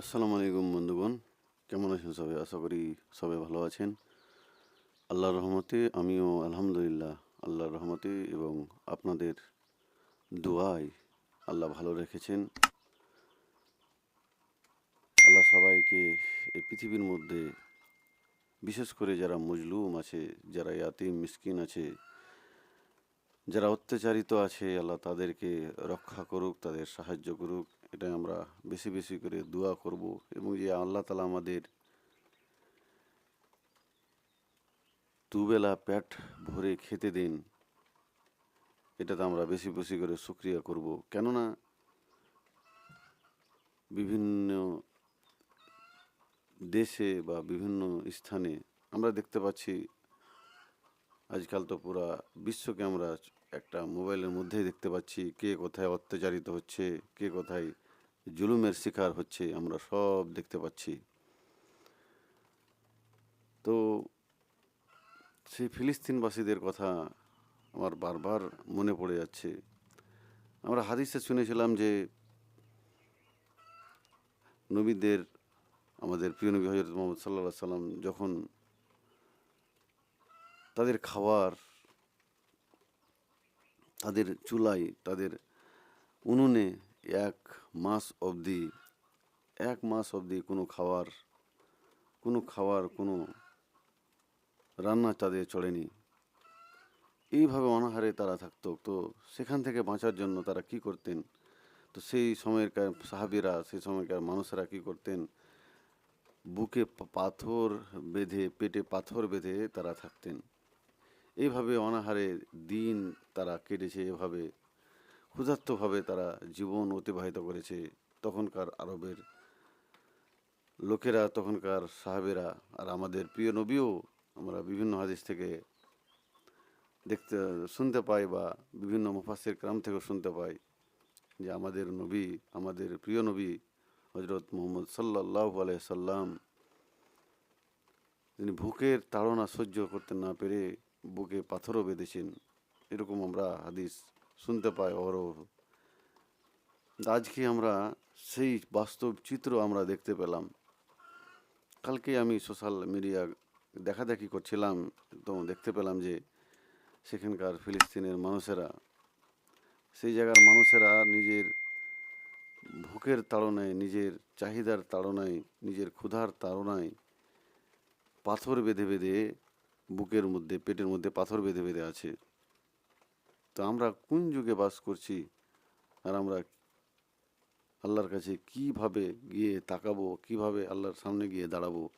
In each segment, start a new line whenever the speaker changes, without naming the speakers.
আসসালামু আলাইকুম বন্ধুগণ। কেমন আছেন সবাই? আশা করি সবাই ভালো আছেন। আল্লাহর রহমতে আমিও আলহামদুলিল্লাহ আল্লাহর রহমতে এবং আপনাদের দোয়ায় আল্লাহ ভালো রেখেছেন। আল্লাহ সবাইকে এই পৃথিবীর মধ্যে বিশেষ করে যারা মজলুম আছে, যারা ইয়াতিম, মিসকিন আছে, যারা অত্যাচারিত আছে, আল্লাহ তাদেরকে রক্ষা করুক, তাদের সাহায্য করুক। এটাই আমরা বেশি বেশি করে দোয়া করব এবং যে আল্লাহ তালা আমাদের দুবেলা পেট ভরে খেতে দিন, এটাতে আমরা বেশি বেশি করে শুক্রিয়া করব। কেননা বিভিন্ন দেশে বা বিভিন্ন স্থানে আমরা দেখতে পাচ্ছি, আজকাল তো পুরা বিশ্বকে আমরা একটা মোবাইলের মধ্যেই দেখতে পাচ্ছি, কে কোথায় অত্যাচারিত হচ্ছে, কে কোথায় জুলুমের শিকার হচ্ছে, আমরা সব দেখতে পাচ্ছি। তো সেই ফিলিস্তিনবাসীদের কথা আমার বারবার মনে পড়ে যাচ্ছে। আমরা হাদিসে শুনেছিলাম যে নবীদের, আমাদের প্রিয় নবী হজরত মোহাম্মদ সাল্লা সাল্লাম যখন তাদের খাওয়ার তাদের চুলায়, তাদের উনুনে এক মাস অবধি, এক মাস অবধি কোনো খাওয়ার কোনো খাওয়ার, কোনো রান্না তাদের চড়েনি এইভাবে অনাহারে তারা থাকতো। তো সেখান থেকে বাঁচার জন্য তারা কি করতেন? তো সেই সময়কার সাহাবিরা, সেই সময়কার মানুষেরা কি করতেন? বুকে পাথর বেঁধে, পেটে পাথর বেঁধে তারা থাকতেন। এইভাবে অনাহারে দিন তারা কেটেছে, এভাবে ক্ষুধার্তভাবে তারা জীবন অতিবাহিত করেছে তখনকার আরবের লোকেরা, তখনকার সাহাবেরা আর আমাদের প্রিয় নবীও আমরা বিভিন্ন হাদিস থেকে দেখতে, শুনতে পাই বা বিভিন্ন মুফাসির ক্রাম থেকেও শুনতে পাই যে আমাদের নবী, আমাদের প্রিয় নবী হজরত মোহাম্মদ সাল্লাহ সাল্লাম তিনি ভুকের তাড়না সহ্য করতে না পেরে বুকে পাথরও বেঁধেছেন। এরকম আমরা হাদিস শুনতে পাই অহরহ। আজকে আমরা সেই বাস্তব চিত্র আমরা দেখতে পেলাম। কালকে আমি সোশ্যাল মিডিয়া দেখাদেখি করছিলাম, তো দেখতে পেলাম যে সেখানকার ফিলিস্তিনের মানুষেরা, সেই জায়গার মানুষেরা নিজের ভুকের তাড়নায়, নিজের চাহিদার তাড়নায়, নিজের ক্ষুধার তাড়নায় পাথর বেঁধে বেঁধে বুকের মধ্যে, পেটের মধ্যে পাথর বেঁধে বেঁধে আছে। তো আমরা কোন যুগে বাস করছি? আর আমরা আল্লাহর কাছে কীভাবে গিয়ে তাকাবো? কীভাবে আল্লাহর সামনে গিয়ে দাঁড়াবো?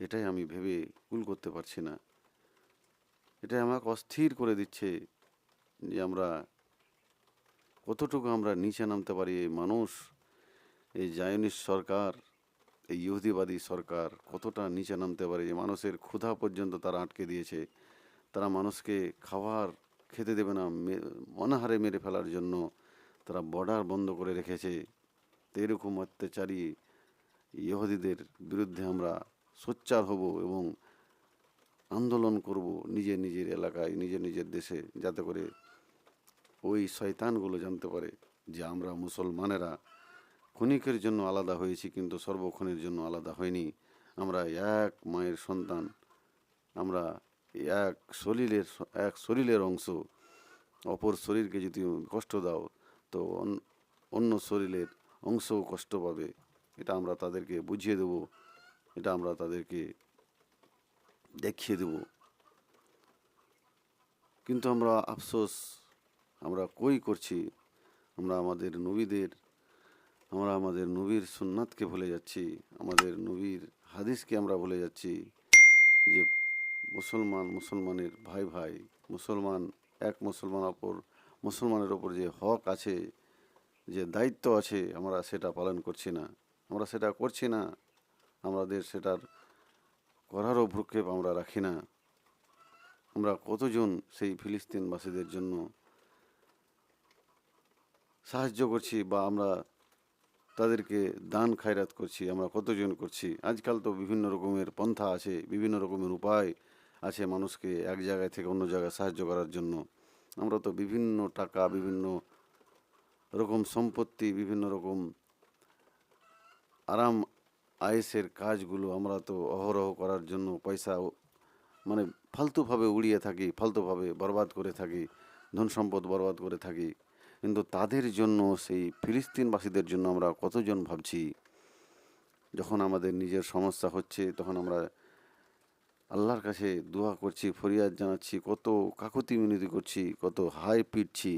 এটাই আমি ভেবে কুল করতে পারছি না। এটাই আমাকে অস্থির করে দিচ্ছে যে আমরা কতটুকু আমরা নিচে নামতে পারি এই মানুষ, এই জায়নিস সরকার, এই ইহুদিবাদী সরকার, কতটা নিচে নামতে পারে? যে মানুষের ক্ষুধা পর্যন্ত তারা আটকে দিয়েছে। তারা মানুষকে খাবার খেতে দেবে না অনাহারে মেরে ফেলার জন্য তারা বর্ডার বন্ধ করে রেখেছে। তো এরকম অত্যাচারী ইহুদিদের বিরুদ্ধে আমরা সোচ্চার হব এবং আন্দোলন করব নিজের নিজের এলাকায়, নিজের নিজের দেশে, যাতে করে ওই শয়তানগুলো জানতে পারে যে আমরা মুসলমানেরা ক্ষণিকের জন্য আলাদা হয়েছি, কিন্তু সর্বক্ষণের জন্য আলাদা হয়নি। আমরা এক মায়ের সন্তান, আমরা এক শরীরের এক শরীরের অংশ, অপর শরীরকে যদি কষ্ট দাও, তো অন- অন্য শরীরের অংশও কষ্ট পাবে। এটা আমরা তাদেরকে বুঝিয়ে দেব, এটা আমরা তাদেরকে দেখিয়ে দেব। কিন্তু আমরা আফসোস, আমরা কই করছি? আমরা আমাদের নবীদের, আমরা আমাদের নবীর সুন্নাতকে ভুলে যাচ্ছি, আমাদের নবীর হাদিসকে আমরা ভুলে যাচ্ছি যে মুসলমান, মুসলমানের ভাই ভাই, মুসলমান, এক মুসলমান অপর, মুসলমানের ওপর যে হক আছে, যে দায়িত্ব আছে, আমরা সেটা পালন করছি না। আমরা সেটা করছি না, আমাদের সেটার করারও ভ্রুক্ষেপ আমরা রাখি না। আমরা কতজন সেই ফিলিস্তিনবাসীদের জন্য সাহায্য করছি বা আমরা তাদেরকে দান খায়রাত করছি, আমরা কতজন করছি? আজকাল তো বিভিন্ন রকমের পন্থা আছে, বিভিন্ন রকমের উপায়। আছে মানুষকে এক জায়গায় থেকে অন্য জায়গায় সাহায্য করার জন্য। আমরা তো বিভিন্ন টাকা, বিভিন্ন রকম সম্পত্তি, বিভিন্ন রকম আরাম, আয়েসের কাজগুলো আমরা তো অহরহ করার জন্য পয়সা মানে ফালতুভাবে উড়িয়ে থাকি, ফালতুভাবে বরবাদ করে থাকি, ধন সম্পদ বরবাদ করে থাকি। কিন্তু তাদের জন্য, সেই ফিলিস্তিনবাসীদের জন্য আমরা কতজন ভাবছি? যখন আমাদের নিজের সমস্যা হচ্ছে, তখন আমরা আল্লাহর কাছে দোয়া করছি, ফরিয়াদ জানাচ্ছি, কত কাকতি মিনতি করছি, কত হাই পিটছি,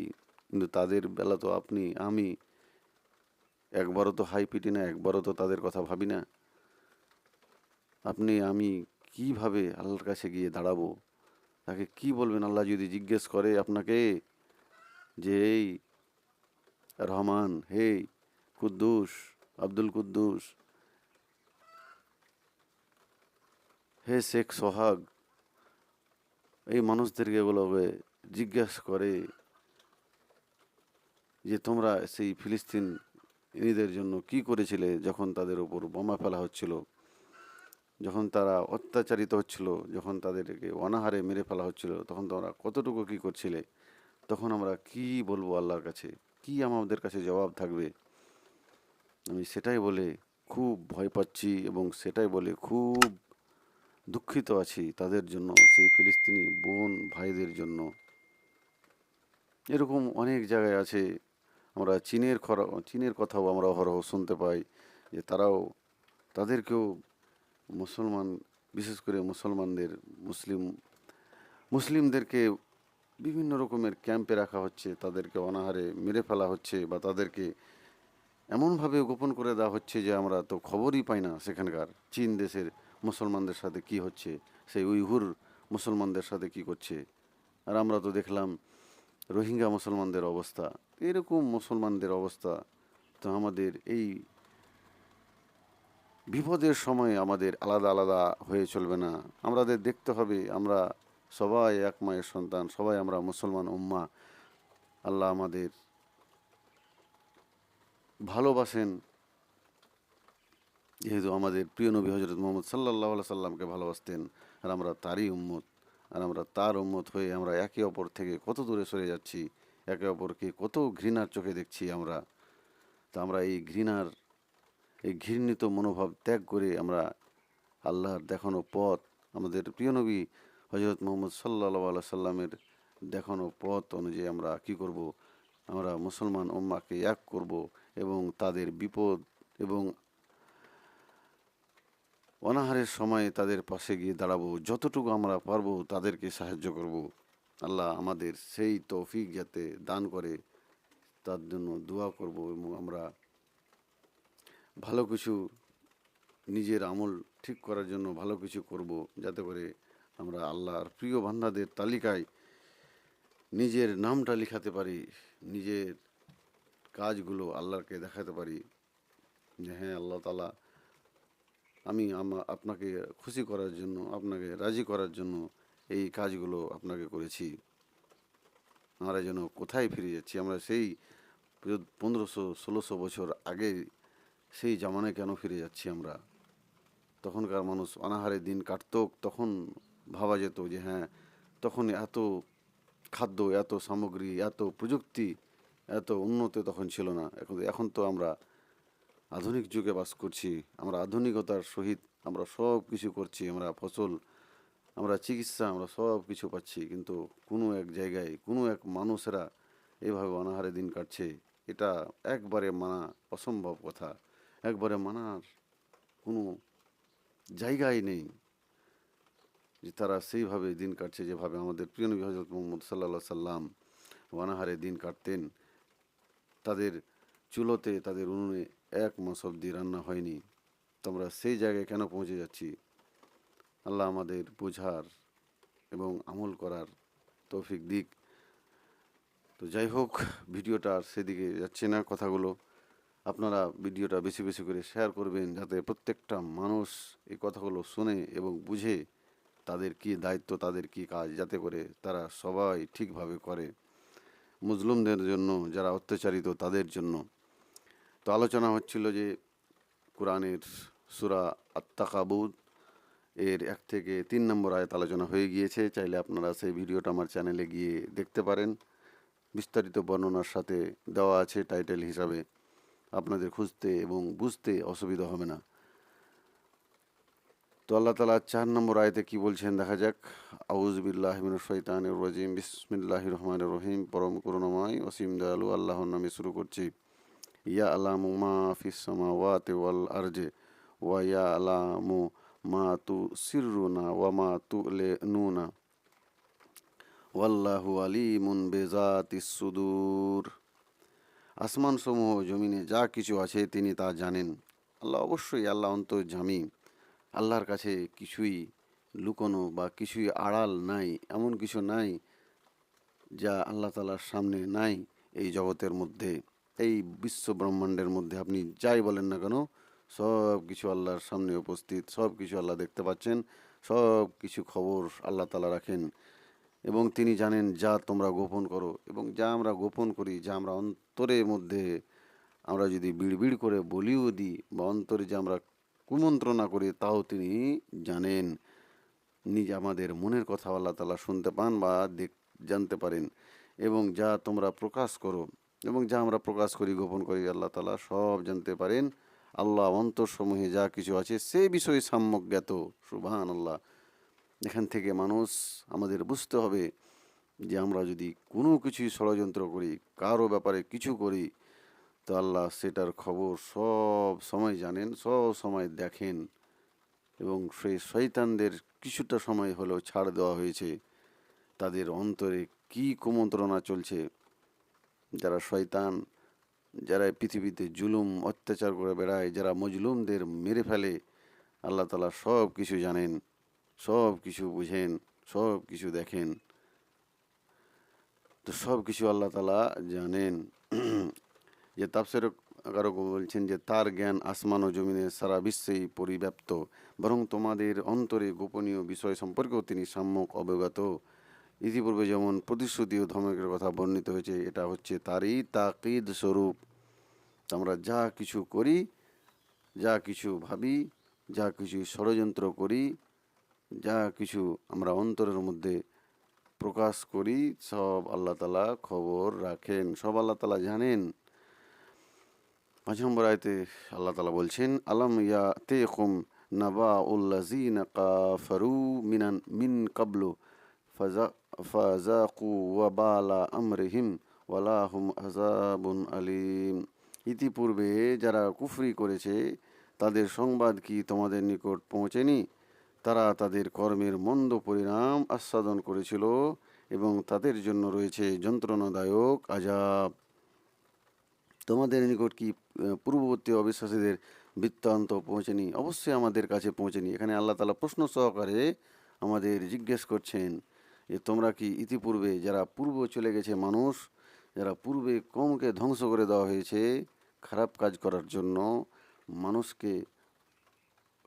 কিন্তু তাদের বেলা তো আপনি, আমি একবারও তো হাই পিটি না, একবারও তো তাদের কথা ভাবি না। আপনি, আমি কীভাবে আল্লাহর কাছে গিয়ে দাঁড়াবো? তাকে কি বলবেন? আল্লাহ যদি জিজ্ঞেস করে আপনাকে যে, এই রহমান, হে কুদ্দুস, আব্দুল কুদ্দুস হে শেখ সোহাগ, এই মানুষদেরকে এগুলোকে জিজ্ঞাসা করে যে তোমরা সেই ফিলিস্তিন ইনিদের জন্য কি করেছিলে যখন তাদের উপর বোমা ফেলা হচ্ছিল, যখন তারা অত্যাচারিত হচ্ছিল, যখন তাদেরকে অনাহারে মেরে ফেলা হচ্ছিল, তখন তোমরা কতটুকু কি করছিলে? তখন আমরা কি বলব আল্লাহর কাছে? কি আমাদের কাছে জবাব থাকবে? আমি সেটাই বলে খুব ভয় পাচ্ছি এবং সেটাই বলে খুব দুঃখিত আছি তাদের জন্য, সেই ফিলিস্তিনি বোন ভাইদের জন্য। এরকম অনেক জায়গায় আছে, আমরা চীনের খরা, চীনের কথাও আমরা অহরহ শুনতে পাই যে তারাও তাদেরকেও মুসলমান, বিশেষ করে মুসলমানদের, মুসলিম, মুসলিমদেরকে বিভিন্ন রকমের ক্যাম্পে রাখা হচ্ছে, তাদেরকে অনাহারে মেরে ফেলা হচ্ছে বা তাদেরকে এমনভাবে গোপন করে দেওয়া হচ্ছে যে আমরা তো খবরই পাই না সেখানকার চীন দেশের মুসলমানদের সাথে কি হচ্ছে? সেই উইঘুর মুসলমানদের সাথে কি করছে? আর আমরা তো দেখলাম রোহিঙ্গা মুসলমানদের অবস্থা। এরকম মুসলমানদের অবস্থা তো আমাদের এই বিপদের সময় আমাদের আলাদা আলাদা হয়ে চলবে না। আমাদের দেখতে হবে, আমরা সবাই এক মায়ের সন্তান, সবাই আমরা মুসলমান উম্মা। আল্লাহ আমাদের ভালোবাসেন যেহেতু আমাদের প্রিয় নবী হজরত মোহাম্মদ সাল্লাহ সাল্লামকে ভালোবাসতেন আর আমরা তারই উম্মত, আর আমরা তার উম্মত হয়ে আমরা একে অপর থেকে কত দূরে সরে যাচ্ছি, একে অপরকে কত ঘৃণার চোখে দেখছি আমরা, তা আমরা এই ঘৃণার, এই ঘৃণিত মনোভাব ত্যাগ করে আমরা আল্লাহর দেখানো পথ, আমাদের প্রিয় নবী হজরত মোহাম্মদ সাল্লাহ সাল্লামের দেখানো পথ অনুযায়ী আমরা কি করব? আমরা মুসলমান উম্মাকে এক করব এবং তাদের বিপদ এবং অনাহারের সময় তাদের পাশে গিয়ে দাঁড়াবো। যতটুকু আমরা পারব তাদেরকে সাহায্য করব। আল্লাহ আমাদের সেই তৌফিক যাতে দান করে, তার জন্য দোয়া করব এবং আমরা ভালো কিছু নিজের আমল ঠিক করার জন্য ভালো কিছু করব যাতে করে আমরা আল্লাহর প্রিয় বান্দাদের তালিকায় নিজের নামটা লিখাতে পারি, নিজের কাজগুলো আল্লাহকে দেখাতে পারি যে হ্যাঁ আল্লাহ তালা আমি আমা, আপনাকে খুশি করার জন্য, আপনাকে রাজি করার জন্য এই কাজগুলো আপনাকে করেছি। আমরা যেন কোথায় ফিরে যাচ্ছি, আমরা সেই পনেরোশো, ষোলোশো বছর আগে সেই জামানায় কেন ফিরে যাচ্ছি আমরা? তখনকার মানুষ অনাহারে দিন কাটতো, তখন ভাবা যেত যে হ্যাঁ তখন এত খাদ্য, এত সামগ্রী, এত প্রযুক্তি, এত উন্নত তখন ছিল না। এখন এখন তো আমরা আধুনিক যুগে বাস করছি, আমরা আধুনিকতার সহিত আমরা সব কিছু করছি, আমরা ফসল, আমরা চিকিৎসা, আমরা সব কিছু পাচ্ছি, কিন্তু কোনো এক জায়গায়, কোনো এক মানুষেরা এভাবে অনাহারে দিন কাটছে, এটা একবারে মানা অসম্ভব কথা। একবারে মানার কোনো জায়গাই নেই যে তারা সেইভাবে দিন কাটছে, যেভাবে আমাদের প্রিয় নবী হজরত মোহাম্মদ সাল্লা সাল্লাম অনাহারে দিন কাটতেন। তাদের চুলোতে, তাদের উনুনে এক মাস অবধি রান্না হয়নি। তো আমরা সেই জায়গায় কেন পৌঁছে যাচ্ছি? আল্লাহ আমাদের বোঝার এবং আমল করার তৌফিক দিক। তো যাই হোক, ভিডিওটা আর সেদিকে যাচ্ছে না কথাগুলো। আপনারা ভিডিওটা বেশি বেশি করে শেয়ার করবেন যাতে প্রত্যেকটা মানুষ এই কথাগুলো শুনে এবং বুঝে তাদের কি দায়িত্ব, তাদের কি কাজ, যাতে করে তারা সবাই ঠিকভাবে করে। মুসলিমদের জন্য, যারা অত্যাচারিত, তাদের জন্য। তো আলোচনা হচ্ছিল যে কোরআনের সুরা আত্মাকাবুদ এর এক থেকে তিন নম্বর আয়াত আলোচনা হয়ে গিয়েছে। চাইলে আপনারা সেই ভিডিওটা আমার চ্যানেলে গিয়ে দেখতে পারেন। বিস্তারিত বর্ণনার সাথে দেওয়া আছে টাইটেল হিসাবে। আপনাদের খুঁজতে এবং বুঝতে অসুবিধা হবে না। তো আল্লাহ তালা চার নম্বর আয়তে কি বলছেন দেখা যাক। আউজবিল্লাহ শৈতান রাজিম। বিসমিল্লাহ রহমান রহিম। পরম করুণাময় অসীম দয়ালু, আল্লাহর নামে শুরু করছি। ইয়া আলামু মা ফিস সামাওয়াতি ওয়াল আরজে ওয়া ইয়া আলামু মা তু সিররুনা ওয়া মা তু নুনা ওয়াল্লাহু আলিমুন বেজাতিস সুদূর আসমান সমূহ জমিনে যা কিছু আছে তিনি তা জানেন। আল্লাহ অবশ্যই আল্লাহ অন্তর্জামী আল্লাহর কাছে কিছুই লুকোনো বা কিছুই আড়াল নাই, এমন কিছু নাই যা আল্লাহ তালার সামনে নাই এই জগতের মধ্যে। এই বিশ্ব ব্রহ্মাণ্ডের মধ্যে আপনি যাই বলেন না কেন, সব কিছু আল্লাহর সামনে উপস্থিত, সব কিছু আল্লাহ দেখতে পাচ্ছেন, সব কিছু খবর আল্লাহ তালা রাখেন। এবং তিনি জানেন যা তোমরা গোপন করো এবং যা আমরা গোপন করি, যা আমরা অন্তরের মধ্যে আমরা যদি বিড়বিড় করে বলিও দিই বা অন্তরে যে আমরা কুমন্ত্রণা করি, তাও তিনি জানেন। নিজ আমাদের মনের কথা আল্লাহ তালা শুনতে পান বা দেখ, জানতে পারেন। এবং যা তোমরা প্রকাশ করো এবং যা আমরা প্রকাশ করি, গোপন করি, আল্লাহ তালা সব জানতে পারেন। আল্লাহ অন্তরসমূহে যা কিছু আছে, সে বিষয়ে সাম্যক জ্ঞাত। সুবাহান আল্লাহ এখান থেকে মানুষ আমাদের বুঝতে হবে যে আমরা যদি কোনো কিছুই ষড়যন্ত্র করি, কারও ব্যাপারে কিছু করি, তো আল্লাহ সেটার খবর সব সময় জানেন, সব সময় দেখেন এবং সেই শৈতানদের কিছুটা সময় হলেও ছাড় দেওয়া হয়েছে। তাদের অন্তরে কি কুমন্ত্রণা চলছে যারা শয়তান, যারা পৃথিবীতে জুলুম, অত্যাচার করে বেড়ায়, যারা মজলুমদের মেরে ফেলে, আল্লাহ তালা সব কিছু জানেন, সব কিছু বুঝেন, সব কিছু দেখেন। তো সব কিছু আল্লাহ তালা জানেন। যে তাপসের কারও বলছেন যে, তার জ্ঞান আসমান ও জমিনে সারা বিশ্বেই পরিব্যাপ্ত, বরং তোমাদের অন্তরে গোপনীয় বিষয় সম্পর্কেও তিনি সাম্যক অবগত। ইতিপূর্বে যেমন প্রতিশ্রুতি ও ধমকের কথা বর্ণিত হয়েছে, এটা হচ্ছে তারই তাকিদ স্বরূপ। আমরা যা কিছু করি, যা কিছু ভাবি, যা কিছু ষড়যন্ত্র করি, যা কিছু আমরা অন্তরের মধ্যে প্রকাশ করি, সব আল্লাহ তালা খবর রাখেন, সব আল্লাহ তালা জানেন। পাঁচ নম্বর আয়তে আল্লাহ তালা বলছেন, আলম ইয়া তে কুম নাবা উল্লাজিন কাফারু মিনান, মিন কাবলু ফাজা ইতিপূর্বে যারা কুফরি করেছে, তাদের সংবাদ কি তোমাদের নিকট পৌঁছেনি? তারা তাদের কর্মের মন্দ পরিণাম আস্বাদন করেছিল এবং তাদের জন্য রয়েছে যন্ত্রণাদায়ক আজাব। তোমাদের নিকট কি পূর্ববর্তী অবিশ্বাসীদের বৃত্তান্ত পৌঁছেনি? অবশ্যই আমাদের কাছে পৌঁছেনি। এখানে আল্লাহ তালা প্রশ্ন সহকারে আমাদের জিজ্ঞেস করছেন যে তোমরা কি ইতিপূর্বে যারা পূর্ব চলে গেছে মানুষ, যারা পূর্বে কমকে ধ্বংস করে দেওয়া হয়েছে খারাপ কাজ করার জন্য, মানুষকে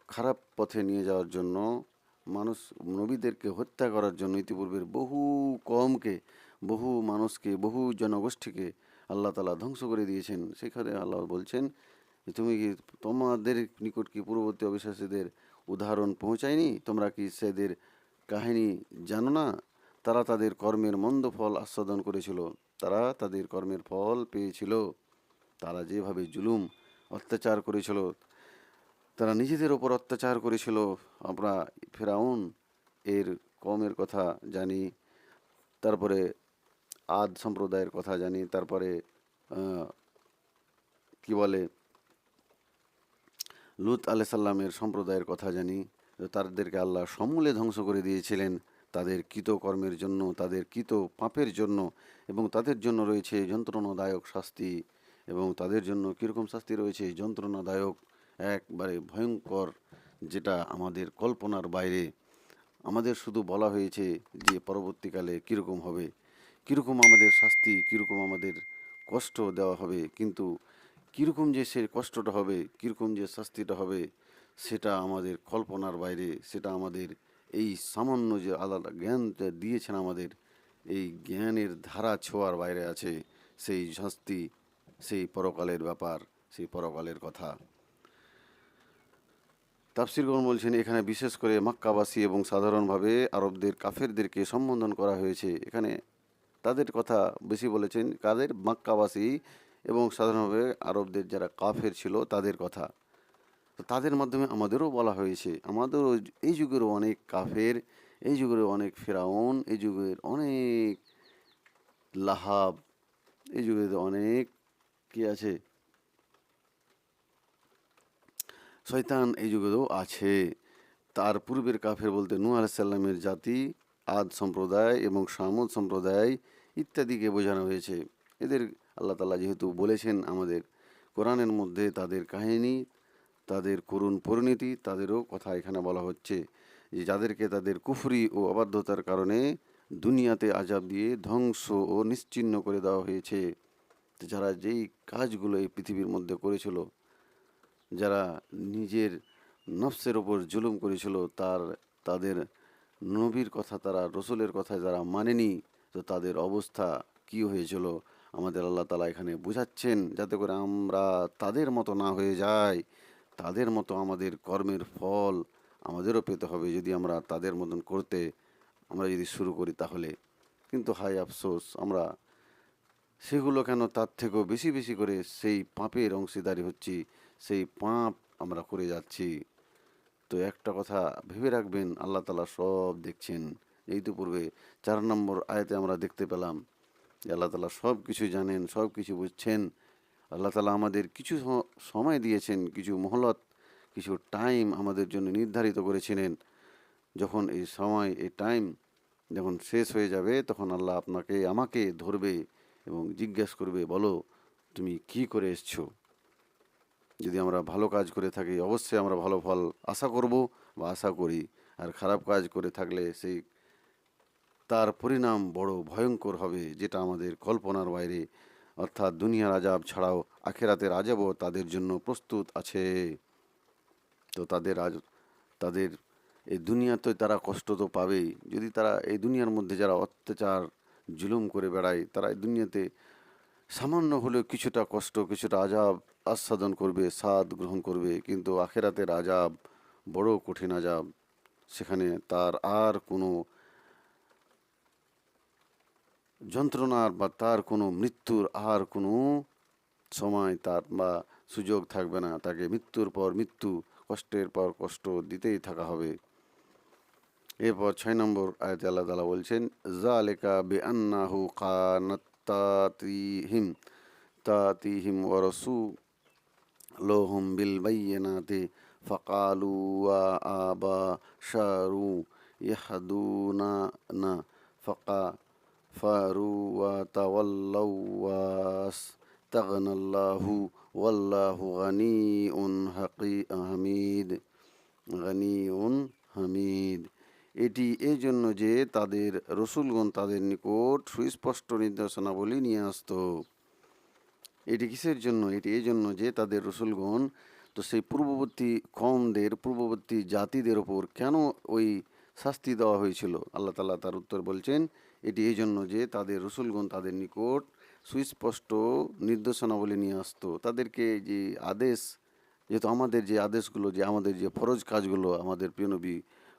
খারাপ পথে নিয়ে যাওয়ার জন্য, মানুষ নবীদেরকে হত্যা করার জন্য ইতিপূর্বের বহু কমকে, বহু মানুষকে, বহু জনগোষ্ঠীকে আল্লাহ তালা ধ্বংস করে দিয়েছেন। সেখানে আল্লাহ বলছেন তুমি কি তোমাদের নিকট কি পূর্ববর্তী অবিশ্বাসীদের উদাহরণ পৌঁছায়নি? তোমরা কি সেদের কাহিনী জানো না? তারা তাদের কর্মের মন্দ ফল আস্বাদন করেছিল, তারা তাদের কর্মের ফল পেয়েছিল। তারা যেভাবে জুলুম, অত্যাচার করেছিল, তারা নিজেদের ওপর অত্যাচার করেছিল। আমরা ফেরাউন এর কমের কথা জানি, তারপরে আদ সম্প্রদায়ের কথা জানি, তারপরে কি বলে, লুত আলাহ সাল্লামের সম্প্রদায়ের কথা জানি। তাদেরকে আল্লাহ সমূলে ধ্বংস করে দিয়েছিলেন। তাদের কৃত কর্মের জন্য, তাদের কৃত পাপের জন্য এবং তাদের জন্য রয়েছে যন্ত্রণাদায়ক শাস্তি এবং তাদের জন্য কীরকম শাস্তি রয়েছে? যন্ত্রণাদায়ক একবারে ভয়ঙ্কর যেটা আমাদের কল্পনার বাইরে। আমাদের শুধু বলা হয়েছে যে পরবর্তীকালে কীরকম হবে, কীরকম আমাদের শাস্তি, কীরকম আমাদের কষ্ট দেওয়া হবে, কিন্তু কীরকম যে সে কষ্টটা হবে, কীরকম যে শাস্তিটা হবে, সেটা আমাদের কল্পনার বাইরে, সেটা আমাদের এই সামান্য যে আলাদা জ্ঞান দিয়েছেন আমাদের, এই জ্ঞানের ধারা ছোঁয়ার বাইরে আছে সেই শাস্তি, সেই পরকালের ব্যাপার, সেই পরকালের কথা। তাফসিরগণ বলছেন, এখানে বিশেষ করে মাক্কাবাসী এবং সাধারণভাবে আরবদের, কাফেরদেরকে সম্বোধন করা হয়েছে। এখানে তাদের কথা বেশি বলেছেন কাদের? মাক্কাবাসী এবং সাধারণভাবে আরবদের যারা কাফের ছিল তাদের কথা। তো তাদের মাধ্যমে আমাদেরও বলা হয়েছে, আমাদেরও এই যুগেরও অনেক কাফের, এই যুগেরও অনেক ফেরাউন, এই যুগের অনেক লাহাব, এই যুগের অনেক কি আছে? শয়তান এই যুগেও আছে। তার পূর্বের কাফের বলতে নূহ আলাইসাল্লামের জাতি, আদ সম্প্রদায় এবং সামদ সম্প্রদায় ইত্যাদিকে বোঝানো হয়েছে। এদের আল্লাহ তালা যেহেতু বলেছেন আমাদের কোরআনের মধ্যে তাদের কাহিনী তাদের করুণ পরিণতি, তাদেরও কথা এখানে বলা হচ্ছে যে, যাদেরকে তাদের কুফরি ও অবাধ্যতার কারণে দুনিয়াতে আজাব দিয়ে ধ্বংস ও নিশ্চিহ্ন করে দেওয়া হয়েছে। যারা যেই কাজগুলো এই পৃথিবীর মধ্যে করেছিল, যারা নিজের নফসের ওপর জুলুম করেছিল, তার, তাদের নবীর কথা, তারা রসুলের কথা যারা মানেনি, তো তাদের অবস্থা কি হয়েছিল? আমাদের আল্লাহ তালা এখানে বুঝাচ্ছেন, যাতে করে আমরা তাদের মতো না হয়ে যাই। তাদের মতো আমাদের কর্মের ফল আমাদেরও পেতে হবে যদি আমরা তাদের মতন করতে, আমরা যদি শুরু করি তাহলে। কিন্তু হাই আফসোস, আমরা সেগুলো কেন তার থেকেও বেশি বেশি করে সেই পাপের অংশীদারি হচ্ছি, সেই পাপ আমরা করে যাচ্ছি। তো একটা কথা ভেবে রাখবেন, আল্লাহ তালা সব দেখছেন। এই তো পূর্বে চার নম্বর আয়তে আমরা দেখতে পেলাম যে আল্লাহ তালা সব কিছু জানেন সব কিছু বুঝছেন। আল্লাহ তালা আমাদের কিছু সময় দিয়েছেন, কিছু মহলত, কিছু টাইম আমাদের জন্য নির্ধারিত করেছিলেন। যখন এই সময়, এই টাইম যখন শেষ হয়ে যাবে, তখন আল্লাহ আপনাকে, আমাকে ধরবে এবং জিজ্ঞেস করবে, বলো, তুমি কি করে এসছো? যদি আমরা ভালো কাজ করে থাকি, অবশ্যই আমরা ভালো ফল আশা করব বা আশা করি। আর খারাপ কাজ করে থাকলে সেই, তার পরিণাম বড় ভয়ঙ্কর হবে, যেটা আমাদের কল্পনার বাইরে অর্থাৎ দুনিয়ার আজাব ছাড়াও আখেরাতের আজাবও তাদের জন্য প্রস্তুত আছে। তো তাদের আজ, তাদের এই দুনিয়াতে তারা কষ্ট তো পাবেই। যদি তারা এই দুনিয়ার মধ্যে যারা অত্যাচার, জুলুম করে বেড়ায়, তারা এই দুনিয়াতে সামান্য হলেও কিছুটা কষ্ট, কিছুটা আজাব আস্বাদন করবে, স্বাদ গ্রহণ করবে, কিন্তু আখেরাতের আজাব বড় কঠিন আজাব সেখানে তার আর কোনো যন্ত্রণার বা তার কোনো মৃত্যুর আর কোনো সময় তার বা সুযোগ থাকবে না। তাকে মৃত্যুর পর মৃত্যু, কষ্টের পর কষ্ট দিতেই থাকা হবে। এরপর ছয় নম্বর আয়াতে আল্লাহ তালা বলছেন, জালেকা বে আন্নাহু কানাত্তাতিহিম তাতিহিম ওরসু লোহম বিল বাইনাতে ফকালু আবা শারু ইয়াহদুনা না ফকা ফারু ওয়া তাওয়াল্লাউ ওয়াস তাগনাল্লাহু ওয়াল্লাহু গানিউন হামিদ এটি এই জন্য যে তাদের রসুলগণ তাদের নিকট সুস্পষ্ট নির্দেশনাবলী নিয়ে আসতো। এটি কিসের জন্য? এটি এই জন্য যে তাদের রসুলগণ, তো সেই পূর্ববর্তী কমদের পূর্ববর্তী জাতিদের ওপর কেন ওই শাস্তি দেওয়া হয়েছিল? আল্লাহ তালা তার উত্তর বলছেন এটি এই জন্য যে তাদের রসুলগণ তাদের নিকট সুস্পষ্ট নির্দেশনাবলী নিয়ে আসতো। তাদেরকে যে আদেশ, যেহেতু আমাদের যে আদেশগুলো, যে আমাদের যে ফরজ কাজগুলো আমাদের প্রিয় নবী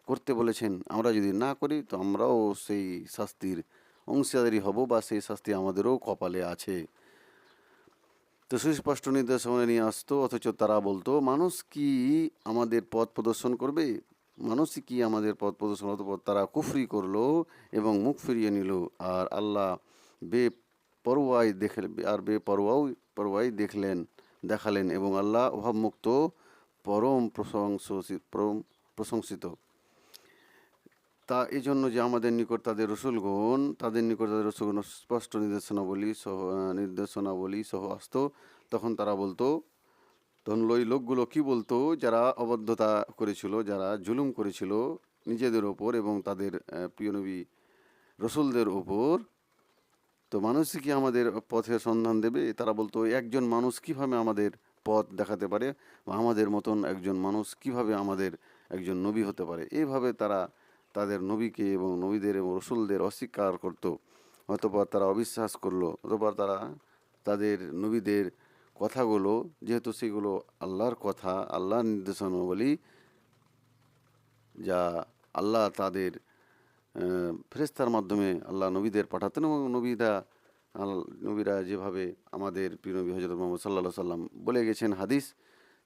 করতে বলেছেন, আমরা যদি না করি তো আমরাও সেই শাস্তির অংশীদারি হব বা সেই শাস্তি আমাদেরও কপালে আছে। তো সুস্পষ্ট নির্দেশনা নিয়ে আসতো, অথচ তারা বলতো, মানুষ কি আমাদের পথ প্রদর্শন করবে? মানুষই কি আমাদের পথ প্রদর্শন অতপর তারা কুফরি করল এবং মুখ ফিরিয়ে নিল। আর আল্লাহ বে পরোয়াই দেখে আর বে পরোয়াও পরোয়াই দেখলেন, দেখালেন এবং আল্লাহ অভাবমুক্ত, পরম প্রশংসিত পরম প্রশংসিত। তা এই জন্য যে আমাদের নিকট তাদের রসুলগণ, তাদের নিকট তাদের রসুলগণ স্পষ্ট নির্দেশনাবলী সহ নির্দেশনাবলী সহ আসতো, তখন তারা বলতো তখন ওই লোকগুলো কি বলতো যারা অবদ্ধতা করেছিল যারা জুলুম করেছিল নিজেদের ওপর এবং তাদের আহ, প্রিয় নবী রসুলদের ওপর তো মানুষই কি আমাদের পথের সন্ধান দেবে? তারা বলতো একজন মানুষ কীভাবে আমাদের পথ দেখাতে পারে আমাদের মতন একজন মানুষ কীভাবে আমাদের একজন নবী হতে পারে? এইভাবে তারা তাদের নবীকে এবং নবীদের এবং রসুলদের অস্বীকার করত। অতপর তারা অবিশ্বাস করল। অতপর তারা তাদের নবীদের কথাগুলো, যেহেতু সেগুলো আল্লাহর কথা, আল্লাহর নির্দেশনাবলী, যা আল্লাহ তাদের ফেরেস্তার মাধ্যমে আল্লাহ নবীদের পাঠাতেন এবং নবীরা নবীরা যেভাবে আমাদের প্রিয় নবী হজরত মোহাম্মদ সাল্লা সাল্লাম বলে গেছেন হাদিস,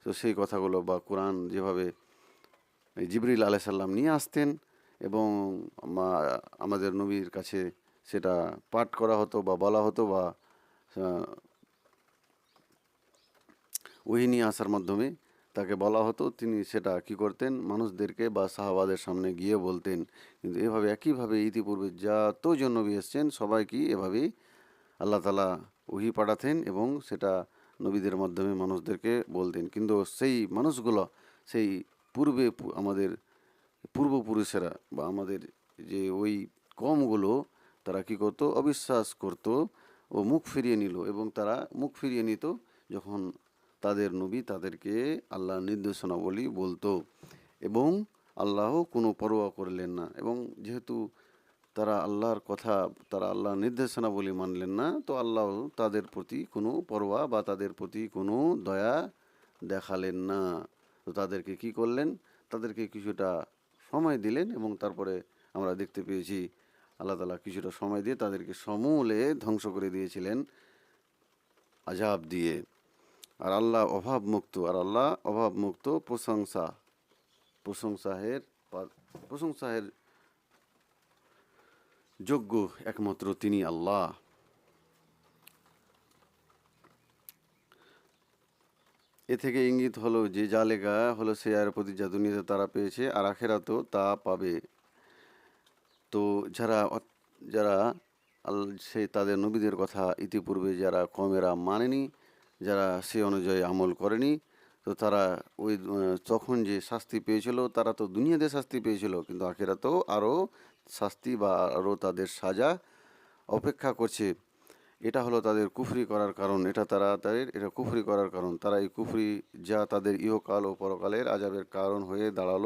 তো সেই কথাগুলো বা কোরআন যেভাবে জিবরিল আলাইসাল্লাম নিয়ে আসতেন এবং আমা- আমাদের নবীর কাছে সেটা পাঠ করা হতো বা বলা হতো বা ওহি নিয়ে আসার মাধ্যমে তাকে বলা হতো, তিনি সেটা কি করতেন? মানুষদেরকে বা সাহাবাদের সামনে গিয়ে বলতেন। কিন্তু এভাবে একইভাবে ইতিপূর্বে যতজন নবী এসছেন সবাই কি এভাবেই আল্লাহ তালা উহি পাঠাতেন এবং সেটা নবীদের মাধ্যমে মানুষদেরকে বলতেন। কিন্তু সেই মানুষগুলো, সেই পূর্বে আমাদের পূর্বপুরুষেরা বা আমাদের যে ওই কমগুলো, তারা কি করতো? অবিশ্বাস করতো ও মুখ ফিরিয়ে নিল এবং তারা মুখ ফিরিয়ে নিত যখন তাদের নবী তাদেরকে আল্লাহর নির্দেশনাবলী বলতো এবং আল্লাহ কোনো পরোয়া করলেন না এবং যেহেতু তারা আল্লাহর কথা, তারা আল্লাহর নির্দেশনাবলী মানলেন না, তো আল্লাহ তাদের প্রতি কোনো পরোয়া বা তাদের প্রতি কোনো দয়া দেখালেন না। তো তাদেরকে কি করলেন? তাদেরকে কিছুটা সময় দিলেন এবং তারপরে আমরা দেখতে পেয়েছি আল্লাহ তালা কিছুটা সময় দিয়ে তাদেরকে সমূলে ধ্বংস করে দিয়েছিলেন আজাব দিয়ে। আর আল্লাহ অভাব মুক্ত আর আল্লাহ অভাব মুক্ত প্রশংসা। প্রশংসাহের প্রশংসাহের যোগ্য একমাত্র তিনি আল্লাহ। এ থেকে ইঙ্গিত হলো যে লেখা হলো সে আর প্রতি যা দুনিয়াতে তারা পেয়েছে, আর আখেরাতেও তা পাবে। তো যারা যারা সে তাদের নবীদের কথা ইতিপূর্বে যারা কমেরা মানেনি যারা সে অনুযায়ী আমল করেনি, তো তারা ওই তখন যে শাস্তি পেয়েছিল, তারা তো দুনিয়াতে শাস্তি পেয়েছিল, কিন্তু আখেরাতেও আরও শাস্তি বা আরও তাদের সাজা অপেক্ষা করছে। এটা হলো তাদের কুফরি করার কারণ, এটা তারা তাদের, এটা কুফরি করার কারণ। তারা এই কুফরি যা তাদের ইহকাল ও পরকালের আজাবের কারণ হয়ে দাঁড়াল,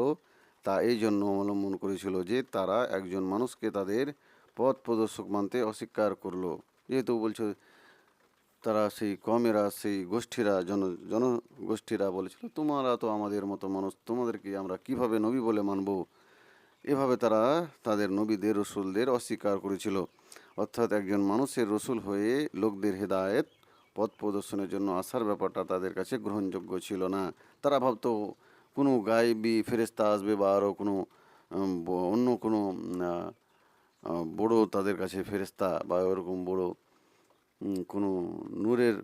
তা এই জন্য অবলম্বন করেছিল যে তারা একজন মানুষকে তাদের পথ প্রদর্শক মানতে অস্বীকার করল। যেহেতু বলছে তারা সেই কমেরা, সেই গোষ্ঠীরা, জন, জনগোষ্ঠীরা বলেছিল, তোমরা তো আমাদের মতো মানুষ, তোমাদেরকে আমরা কীভাবে নবী বলে মানবো? এভাবে তারা তাদের নবীদের রসুলদের অস্বীকার করেছিল। অর্থাৎ একজন মানুষের রসুল হয়ে লোকদের হেদায়েত, পথ প্রদর্শনের জন্য আসার ব্যাপারটা তাদের কাছে গ্রহণযোগ্য ছিল না। তারা ভাবতো, কোনো গায়েবী ফেরেস্তা আসবে বা আরও কোনো অন্য কোনো বড় তাদের কাছে ফেরেস্তা বা ওরকম বড় কোনো নূরের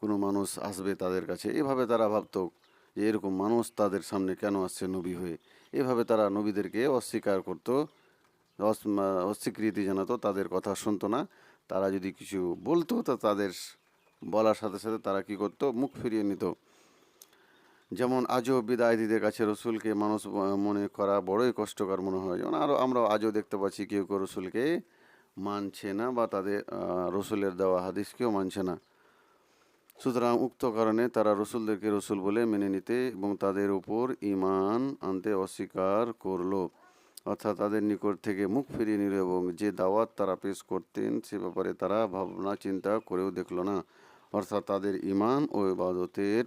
কোনো মানুষ আসবে তাদের কাছে। এভাবে তারা ভাবতো যে এরকম মানুষ তাদের সামনে কেন আসছে নবী হয়ে। এভাবে তারা নবীদেরকে অস্বীকার করতো, অস- অস্বীকৃতি জানাতো, তাদের কথা শুনতো না। তারা যদি কিছু বলতো, তা তাদের বলার সাথে সাথে তারা কি করতো? মুখ ফিরিয়ে নিত। যেমন আজও বিদায়ীদের কাছে রসুলকে মানুষ মনে করা বড়ই কষ্টকর মনে হয়। যেমন আরও আমরা আজও দেখতে পাচ্ছি কেউ কেউ রসুলকে মানছে না বা তাদের রসুলের দেওয়া হাদিসকেও মানছে না। সুতরাং উক্ত কারণে তারা রসুলদেরকে রসুল বলে মেনে নিতে এবং তাদের উপর ইমান আনতে অস্বীকার করল। অর্থাৎ তাদের নিকট থেকে মুখ ফিরিয়ে নিল এবং যে দাওয়াত তারা পেশ করতেন সে ব্যাপারে তারা ভাবনা চিন্তা করেও দেখল না। অর্থাৎ তাদের ইমান ও ইবাদতের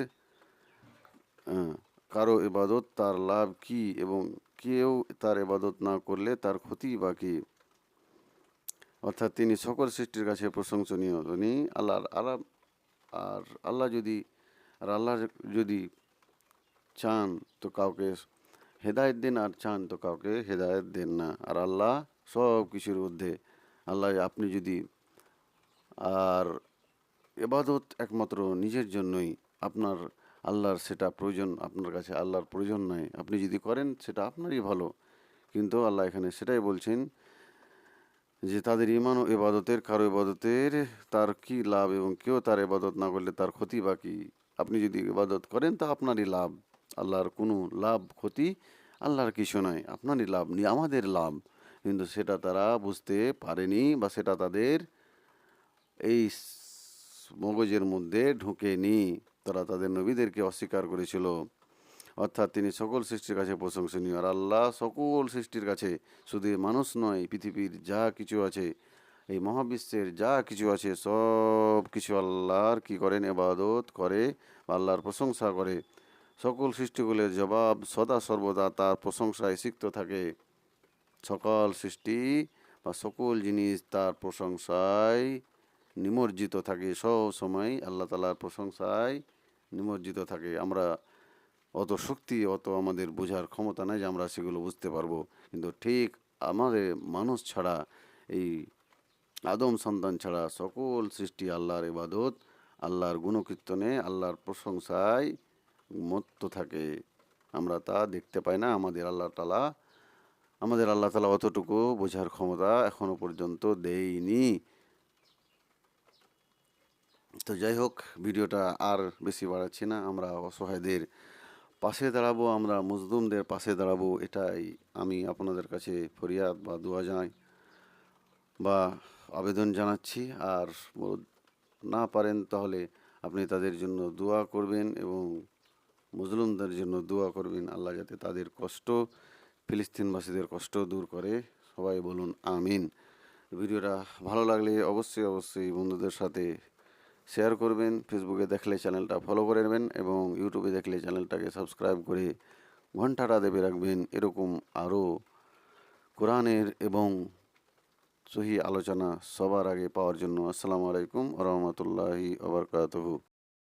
কারও ইবাদত তার লাভ কি এবং কেউ তার ইবাদত না করলে তার ক্ষতি বা কি? অর্থাৎ তিনি সকল সৃষ্টির কাছে প্রশংসনীয় তিনি আল্লাহর আরাম, আর আল্লাহ যদি, আর আল্লাহ যদি চান তো কাউকে হেদায়েত দেন, আর চান তো কাউকে হেদায়েত দেন না। আর আল্লাহ সব কিছুর মধ্যে আল্লাহ আপনি যদি, আর এবাদত একমাত্র নিজের জন্যই, আপনার আল্লাহর সেটা প্রয়োজন, আপনার কাছে আল্লাহর প্রয়োজন নাই। আপনি যদি করেন সেটা আপনারই ভালো, কিন্তু আল্লাহ এখানে সেটাই বলছেন যে তাদের ইমান ও এবাদতের কারও এবাদতের তার কি লাভ এবং কেউ তার এবাদত না করলে তার ক্ষতি বা কি? আপনি যদি ইবাদত করেন তা আপনারই লাভ। আল্লাহর কোনো লাভ, ক্ষতি আল্লাহর কিছু নয় আপনারই লাভ নি আমাদের লাভ। কিন্তু সেটা তারা বুঝতে পারেনি বা সেটা তাদের এই মগজের মধ্যে ঢুকেনি। তারা তাদের নবীদেরকে অস্বীকার করেছিল। অর্থাৎ তিনি সকল সৃষ্টির কাছে প্রশংসনীয়। আর আল্লাহ সকল সৃষ্টির কাছে শুধু মানুষ নয়, পৃথিবীর যা কিছু আছে, এই মহাবিশ্বের যা কিছু আছে, সব কিছু আল্লাহর কি করেন? এবাদত করে, আল্লাহর প্রশংসা করে। সকল সৃষ্টিগুলির জবাব সদা সর্বদা তার প্রশংসায় সিক্ত থাকে। সকল সৃষ্টি বা সকল জিনিস তার প্রশংসায় নিমজ্জিত থাকে। সব সময় আল্লাহ তালার প্রশংসায় নিমজ্জিত থাকে। আমরা অত শক্তি, অত আমাদের বোঝার ক্ষমতা নাই যে আমরা সেগুলো বুঝতে পারব। কিন্তু ঠিক আমাদের মানুষ ছাড়া, এই আদম সন্তান ছাড়া সকল সৃষ্টি আল্লাহর ইবাদত, আল্লাহর গুণকীর্তনে, আল্লাহর প্রশংসায় মত্ত থাকে। আমরা তা দেখতে পাই না। আমাদের আল্লাহ তালা, আমাদের আল্লাহ তালা অতটুকু বোঝার ক্ষমতা এখনও পর্যন্ত দেয়নি। তো যাই হোক, ভিডিওটা আর বেশি বাড়াচ্ছি না। আমরা অসহায়দের পাশে দাঁড়াবো, আমরা মজদুমদের পাশে দাঁড়াবো, এটাই আমি আপনাদের কাছে ফরিয়াদ বা দোয়া জানাই বা আবেদন জানাচ্ছি। আর না পারেন তাহলে আপনি তাদের জন্য দোয়া করবেন এবং মুসলিমদের জন্য দোয়া করবেন। আল্লাহ যাতে তাদের কষ্ট, ফিলিস্তিনবাসীদের কষ্ট দূর করে। সবাই বলুন আমিন। ভিডিওটা ভালো লাগলে অবশ্যই অবশ্যই বন্ধুদের সাথে শেয়ার করবেন ফেসবুকে দেখলে চ্যানেলটা ফলো করে নেবেন এবং ইউটিউবে দেখলে চ্যানেলটাকে সাবস্ক্রাইব করে ঘন্টাটা দেবে রাখবেন। এরকম আরও কোরআনের এবং সহি আলোচনা সবার আগে পাওয়ার জন্য। আসসালামু আলাইকুম রহমতুল্লাহি আবরকাতহু